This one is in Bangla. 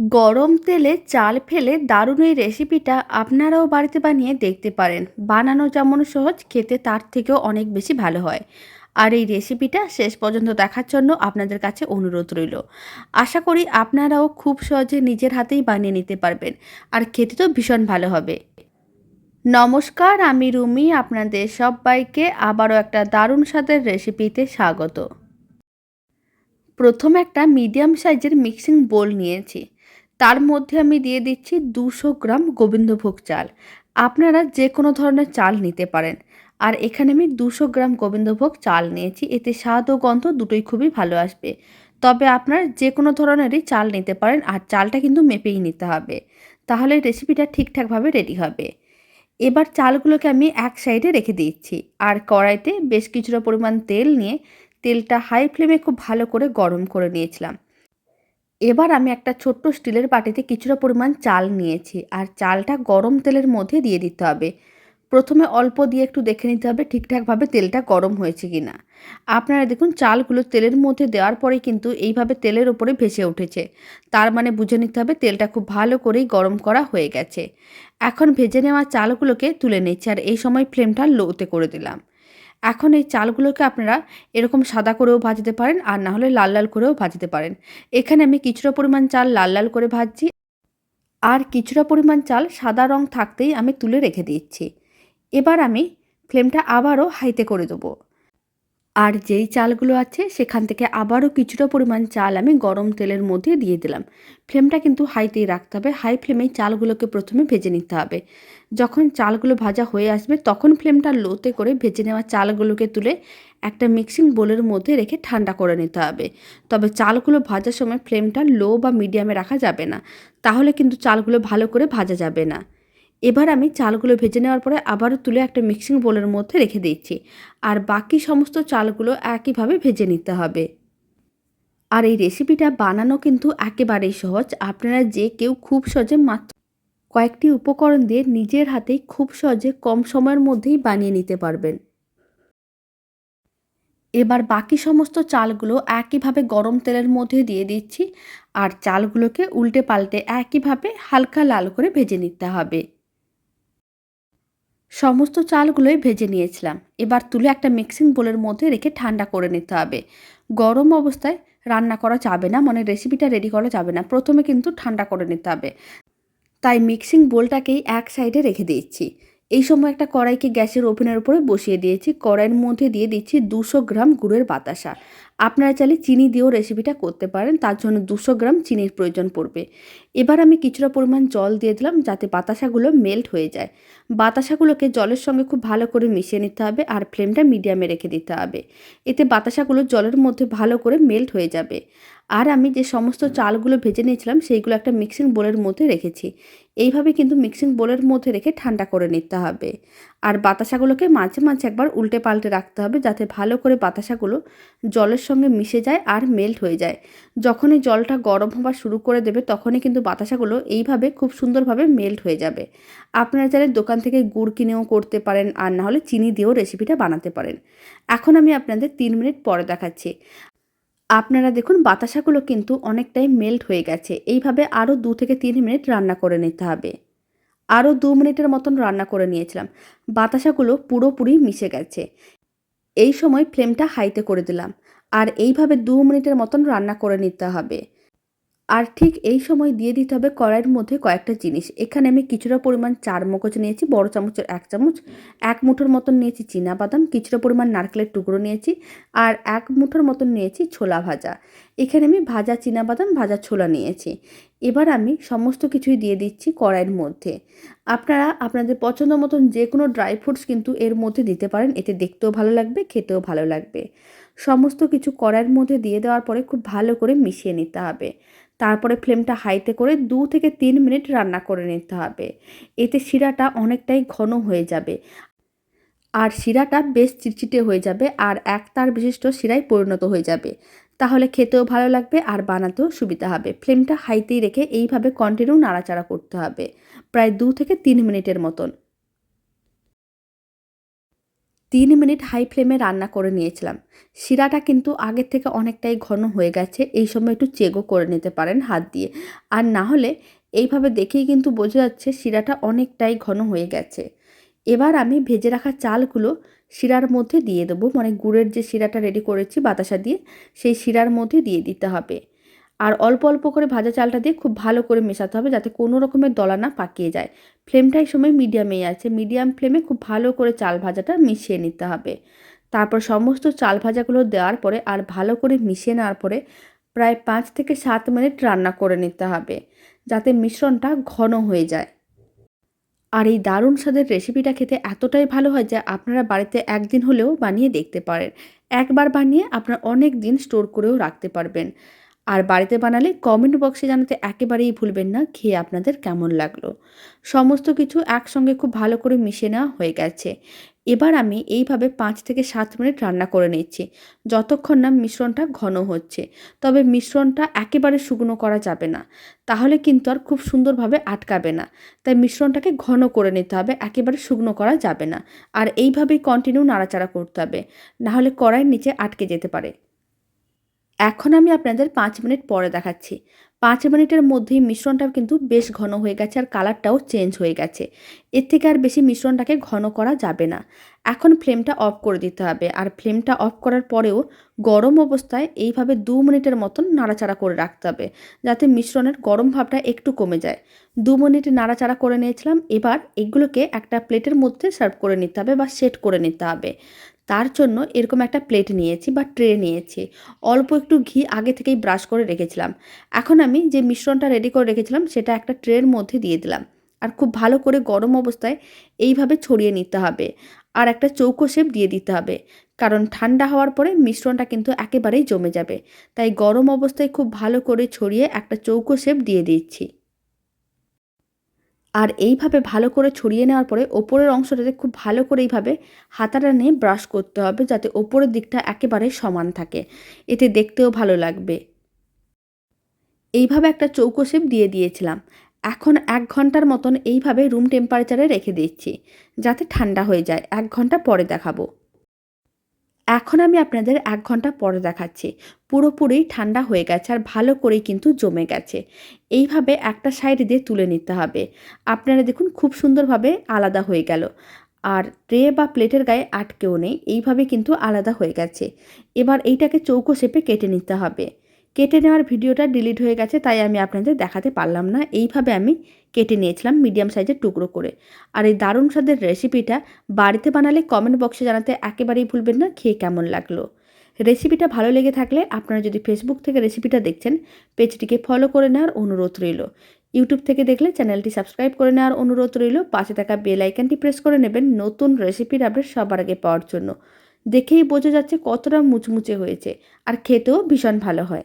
গরম তেলে চাল ফেলে দারুণ এই রেসিপিটা আপনারাও বাড়িতে বানিয়ে দেখতে পারেন। বানানো যেমন সহজ, খেতে তার থেকেও অনেক বেশি ভালো হয়। আর এই রেসিপিটা শেষ পর্যন্ত দেখার জন্য আপনাদের কাছে অনুরোধ রইল। আশা করি আপনারাও খুব সহজে নিজের হাতেই বানিয়ে নিতে পারবেন আর খেতে তো ভীষণ ভালো হবে। নমস্কার, আমি রুমি, আপনাদের সবাইকে আবারও একটা দারুণ স্বাদের রেসিপিতে স্বাগত। প্রথমে একটা মিডিয়াম সাইজের মিক্সিং বোল নিয়েছি। তার মধ্যে আমি দিয়ে দিচ্ছি দুশো গ্রাম গোবিন্দভোগ চাল। আপনারা যে কোনো ধরনের চাল নিতে পারেন। আর এখানে আমি দুশো গ্রাম গোবিন্দভোগ চাল নিয়েছি। এতে স্বাদ ও গন্ধ দুটোই খুবই ভালো আসবে। তবে আপনার যে কোনো ধরনেরই চাল নিতে পারেন আর চালটা কিন্তু মেপেই নিতে হবে। তাহলে রেসিপিটা ঠিকঠাকভাবে রেডি হবে। এবার চালগুলোকে আমি এক সাইডে রেখে দিচ্ছি। আর কড়াইতে বেশ কিছুটা পরিমাণ তেল নিয়ে তেলটা হাই ফ্লেমে খুব ভালো করে গরম করে নিয়েছিলাম। এবার আমি একটা ছোট্ট স্টিলের বাটিতে কিছুটা পরিমাণ চাল নিয়েছি আর চালটা গরম তেলের মধ্যে দিয়ে দিতে হবে। প্রথমে অল্প দিয়ে একটু দেখে নিতে হবে ঠিকঠাকভাবে তেলটা গরম হয়েছে কি না আপনারা দেখুন চালগুলো তেলের মধ্যে দেওয়ার পরে কিন্তু এইভাবে তেলের ওপরে ভেসে উঠেছে। তার মানে বুঝে নিতে হবে তেলটা খুব ভালো করেই গরম করা হয়ে গেছে। এখন ভেজে নেওয়া চালগুলোকে তুলে নিচ্ছি আর এই সময় ফ্লেমটা লোতে করে দিলাম। এখন এই চালগুলোকে আপনারা এরকম সাদা করেও ভাজতে পারেন আর না হলে লাল লাল করেও ভাজতে পারেন। এখানে আমি কিছুটা পরিমাণ চাল লাল লাল করে ভাজছি। আর কিছুটা পরিমাণ চাল সাদা রং থাকতেই আমি তুলে রেখে দিচ্ছি। এবার আমি ফ্লেমটা আবারও হাইতে করে দেবো। আর যেই চালগুলো আছে, সেখান থেকে আবারও কিছুটা পরিমাণ চাল আমি গরম তেলের মধ্যে দিয়ে দিলাম। ফ্লেমটা কিন্তু হাইতেই রাখতে হবে। হাই ফ্লেমেই চালগুলোকে প্রথমে ভেজে নিতে হবে। যখন চালগুলো ভাজা হয়ে আসবে, তখন ফ্লেমটা লোতে করে ভেজে নেওয়া চালগুলোকে তুলে একটা মিক্সিং বোলের মধ্যে রেখে ঠান্ডা করে নিতে হবে। তবে চালগুলো ভাজার সময় ফ্লেমটা লো বা মিডিয়ামে রাখা যাবে না। তাহলে কিন্তু চালগুলো ভালো করে ভাজা যাবে না। এবার আমি চালগুলো ভেজে নেওয়ার পরে আবারও তুলে একটা মিক্সিং বোলের মধ্যে রেখে দিচ্ছি। আর বাকি সমস্ত চালগুলো একইভাবে ভেজে নিতে হবে। আর এই রেসিপিটা বানানো কিন্তু একেবারেই সহজ। আপনারা যে কেউ খুব সহজে মাত্র কয়েকটি উপকরণ দিয়ে নিজের হাতেই খুব সহজে কম সময়ের মধ্যেই বানিয়ে নিতে পারবেন। এবার বাকি সমস্ত চালগুলো একইভাবে গরম তেলের মধ্যে দিয়ে দিচ্ছি। আর চালগুলোকে উল্টে পাল্টে একইভাবে হালকা লাল করে ভেজে নিতে হবে। সমস্ত চালগুলোই ভেজে নিয়েছিলাম। এবার তুলে একটা মিক্সিং বোলের মধ্যে রেখে ঠান্ডা করে নিতে হবে। গরম অবস্থায় রান্না করা যাবে না মানে রেসিপিটা রেডি করা যাবে না। প্রথমে কিন্তু ঠান্ডা করে নিতে হবে। তাই মিক্সিং বোলটাকেই এক সাইডে রেখে দিচ্ছি এই সময় একটা কড়াইকে গ্যাসের ওভেনের উপরে বসিয়ে দিয়েছি। কড়াইয়ের মধ্যে দিয়ে দিচ্ছি দুশো গ্রাম গুড়ের বাতাসা। আপনারা চাইলে চিনি দিয়েও রেসিপিটা করতে পারেন, তার জন্য দুশো গ্রাম চিনির প্রয়োজন পড়বে। এবার আমি কিছুটা পরিমাণ জল দিয়ে দিলাম যাতে বাতাসাগুলো মেল্ট হয়ে যায়। বাতাসাগুলোকে জলের সঙ্গে খুব ভালো করে মিশিয়ে নিতে হবে আর ফ্লেমটা মিডিয়ামে রেখে দিতে হবে। এতে বাতাসাগুলো জলের মধ্যে ভালো করে মেল্ট হয়ে যাবে। আর আমি যে সমস্ত চালগুলো ভেজে নিয়েছিলাম, সেইগুলো একটা মিক্সিং বোলের মধ্যে রেখেছি। এইভাবে কিন্তু মিক্সিং বোলের মধ্যে রেখে ঠান্ডা করে নিতে হবে। আর বাতাসাগুলোকে মাঝে মাঝে একবার উল্টে পাল্টে রাখতে হবে যাতে ভালো করে বাতাসাগুলো জলের সঙ্গে মিশে যায় আর মেল্ট হয়ে যায়। যখনই জলটা গরম হওয়া শুরু করে দেবে তখনই কিন্তু বাতাসাগুলো এইভাবে খুব সুন্দরভাবে মেল্ট হয়ে যাবে। আপনারা চাইলে দোকান থেকে গুড় কিনেও করতে পারেন আর না হলে চিনি দিয়েও রেসিপিটা বানাতে পারেন। এখন আমি আপনাদের তিন মিনিট পরে দেখাচ্ছি। আপনারা দেখুন বাতাসাগুলো কিন্তু অনেকটাই মেল্ট হয়ে গেছে। এইভাবে আরও দু থেকে তিন মিনিট রান্না করে নিতে হবে। আরও দু মিনিটের মতন রান্না করে নিয়েছিলাম। বাতাসাগুলো পুরোপুরি মিশে গেছে। এই সময় ফ্লেমটা হাইতে করে দিলাম। আর এইভাবে দু মিনিটের মতন রান্না করে নিতে হবে। আর ঠিক এই সময় দিয়ে দিতে হবে কড়াইয়ের মধ্যে কয়েকটা জিনিস। এখানে আমি কিছুটা পরিমাণ চার মগজ নিয়েছি, বড় চামচের এক চামচ। এক মুঠোর মতন নিয়েছি বাদাম, কিছুটা পরিমাণ নারকেলের টুকরো নিয়েছি আর এক মুঠোর মতন নিয়েছি ছোলা ভাজা। এখানে আমি ভাজা বাদাম, ভাজা ছোলা নিয়েছি। এবার আমি সমস্ত কিছুই দিয়ে দিচ্ছি কড়াইয়ের মধ্যে। আপনারা আপনাদের পছন্দ মতন যে কোনো ড্রাই ফ্রুটস কিন্তু এর মধ্যে দিতে পারেন, এতে দেখতেও ভালো লাগবে, খেতেও ভালো লাগবে। সমস্ত কিছু কড়াইয়ের মধ্যে দিয়ে দেওয়ার পরে খুব ভালো করে মিশিয়ে নিতে হবে। তারপরে ফ্লেমটা হাইতে করে দু থেকে তিন মিনিট রান্না করে নিতে হবে। এতে শিরাটা অনেকটাই ঘন হয়ে যাবে। আর শিরাটা বেশ চিটচিটে হয়ে যাবে আর এক তার বিশিষ্ট শিরায় পরিণত হয়ে যাবে। তাহলে খেতেও ভালো লাগবে আর বানাতেও সুবিধা হবে। ফ্লেমটা হাইতেই রেখে এইভাবে কন্টিনিউ নাড়াচাড়া করতে হবে। প্রায় দু থেকে তিন মিনিটের মতন। তিন মিনিট হাই ফ্লেমে রান্না করে নিয়েছিলাম। শিরাটা কিন্তু আগের থেকে অনেকটাই ঘন হয়ে গেছে, এই সময় একটু চেগও করে নিতে পারেন হাত দিয়ে। আর না হলে এইভাবে দেখেই কিন্তু বোঝা যাচ্ছে শিরাটা অনেকটাই ঘন হয়ে গেছে। এবার আমি ভেজে রাখা চালগুলো শিরার মধ্যে দিয়ে দেবো। মানে গুড়ের যে শিরাটা রেডি করেছি বাতাসা দিয়ে, সেই শিরার মধ্যে দিয়ে দিতে হবে। আর অল্প অল্প করে ভাজা চালটা দিয়ে খুব ভালো করে মেশাতে হবে যাতে কোনো রকমের দলা না পাকিয়ে যায়। ফ্লেমটা এই সময় মিডিয়ামেই আছে। মিডিয়াম ফ্লেমে খুব ভালো করে চাল ভাজাটা মিশিয়ে নিতে হবে। তারপর সমস্ত চাল ভাজাগুলো দেওয়ার পরে আর ভালো করে মিশিয়ে নেওয়ার পরে প্রায় পাঁচ থেকে সাত মিনিট রান্না করে নিতে হবে যাতে মিশ্রণটা ঘন হয়ে যায়। আর এই দারুণ স্বাদের রেসিপিটা খেতে এতটাই ভালো হয় যে আপনারা বাড়িতে একদিন হলেও বানিয়ে দেখতে পারেন। একবার বানিয়ে আপনারা অনেক দিন স্টোর করেও রাখতে পারবেন। আর বাড়িতে বানালে কমেন্ট বক্সে জানাতে একেবারেই ভুলবেন না, খেয়ে আপনাদের কেমন লাগল। সমস্ত কিছু একসঙ্গে খুব ভালো করে মিশে নেওয়া হয়ে গেছে। এবার আমি এইভাবে পাঁচ থেকে সাত মিনিট রান্না করে নিচ্ছি। যতক্ষণ না মিশ্রণটা ঘন হচ্ছে, তবে মিশ্রণটা একেবারে শুকনো করা যাবে না। তাহলে কিন্তু আর খুব সুন্দরভাবে আটকাবে না। তাই মিশ্রণটাকে ঘন করে নিতে হবে, একেবারে শুকনো করা যাবে না। আর এইভাবেই কন্টিনিউ নাড়াচাড়া করতে হবে। নাহলে কড়াইয়ের নিচে আটকে যেতে পারে। এখন আমি আপনাদের পাঁচ মিনিট পরে দেখাচ্ছি। পাঁচ মিনিটের মধ্যেই মিশ্রণটা কিন্তু বেশ ঘন হয়ে গেছে আর কালারটাও চেঞ্জ হয়ে গেছে। এর থেকে আর বেশি মিশ্রণটাকে ঘন করা যাবে না। এখন ফ্লেমটা অফ করে দিতে হবে আর ফ্লেমটা অফ করার পরেও গরম অবস্থায় এইভাবে দু মিনিটের মতন নাড়াচাড়া করে রাখতে হবে যাতে মিশ্রণের গরম ভাবটা একটু কমে যায়। দু মিনিট নাড়াচাড়া করে নিয়েছিলাম, এবার এগুলোকে একটা প্লেটের মধ্যে সার্ভ করে নিতে হবে বা সেট করে নিতে হবে। তার জন্য এরকম একটা প্লেট নিয়েছি বা ট্রে নিয়েছি। অল্প একটু ঘি আগে থেকেই ব্রাশ করে রেখেছিলাম। এখন আমি যে মিশ্রণটা রেডি করে রেখেছিলাম, সেটা একটা ট্রের মধ্যে দিয়ে দিলাম। আর খুব ভালো করে গরম অবস্থায় এইভাবে ছড়িয়ে নিতে হবে। আর একটা চৌকো শেপ দিয়ে দিতে হবে। কারণ ঠান্ডা হওয়ার পরে মিশ্রণটা কিন্তু একেবারেই জমে যাবে। তাই গরম অবস্থায় খুব ভালো করে ছড়িয়ে একটা চৌকো শেপ দিয়ে দিচ্ছি। আর এইভাবে ভালো করে ছড়িয়ে নেওয়ার পরে ওপরের অংশটাতে খুব ভালো করে এইভাবে হাতাটা নিয়ে ব্রাশ করতে হবে যাতে ওপরের দিকটা একেবারে সমান থাকে। এতে দেখতেও ভালো লাগবে। এইভাবে একটা চৌকো শেপ দিয়ে দিয়েছিলাম। এখন এক ঘণ্টার মতন এইভাবে রুম টেম্পারেচারে রেখে দিচ্ছি। যাতে ঠান্ডা হয়ে যায়। এক ঘণ্টা পরে দেখাবো। এখন আমি আপনাদের এক ঘণ্টা পরে দেখাচ্ছি। পুরোপুরি ঠান্ডা হয়ে গেছে আর ভালো করে কিন্তু জমে গেছে। এইভাবে একটা সাইড দিয়ে তুলে নিতে হবে। আপনারা দেখুন খুব সুন্দরভাবে আলাদা হয়ে গেল। আর ট্রে বা প্লেটের গায়ে আটকেও নেই। এইভাবে কিন্তু আলাদা হয়ে গেছে। এবার এইটাকে চৌকো শেপে কেটে নিতে হবে। কেটে নেওয়ার ভিডিওটা ডিলিট হয়ে গেছে, তাই আমি আপনাদের দেখাতে পারলাম না। এইভাবে আমি কেটে নিয়েছিলাম মিডিয়াম সাইজের টুকরো করে। আর এই দারুণ স্বাদের রেসিপিটা বাড়িতে বানালে কমেন্ট বক্সে জানাতে একেবারেই ভুলবেন না, খেয়ে কেমন লাগল? রেসিপিটা ভালো লেগে থাকলে আপনারা যদি ফেসবুক থেকে রেসিপিটা দেখছেন পেজটিকে ফলো করে নেওয়ার অনুরোধ রইল। ইউটিউব থেকে দেখলে চ্যানেলটি সাবস্ক্রাইব করে নেওয়ার অনুরোধ রইল। পাশে থাকা বেল আইকনটি প্রেস করে নেবেন নতুন রেসিপির আপডেট সবার আগে পাওয়ার জন্য। দেখেই বোঝা যাচ্ছে কতটা মুচমুচে হয়েছে, আর খেতেও ভীষণ ভালো হয়।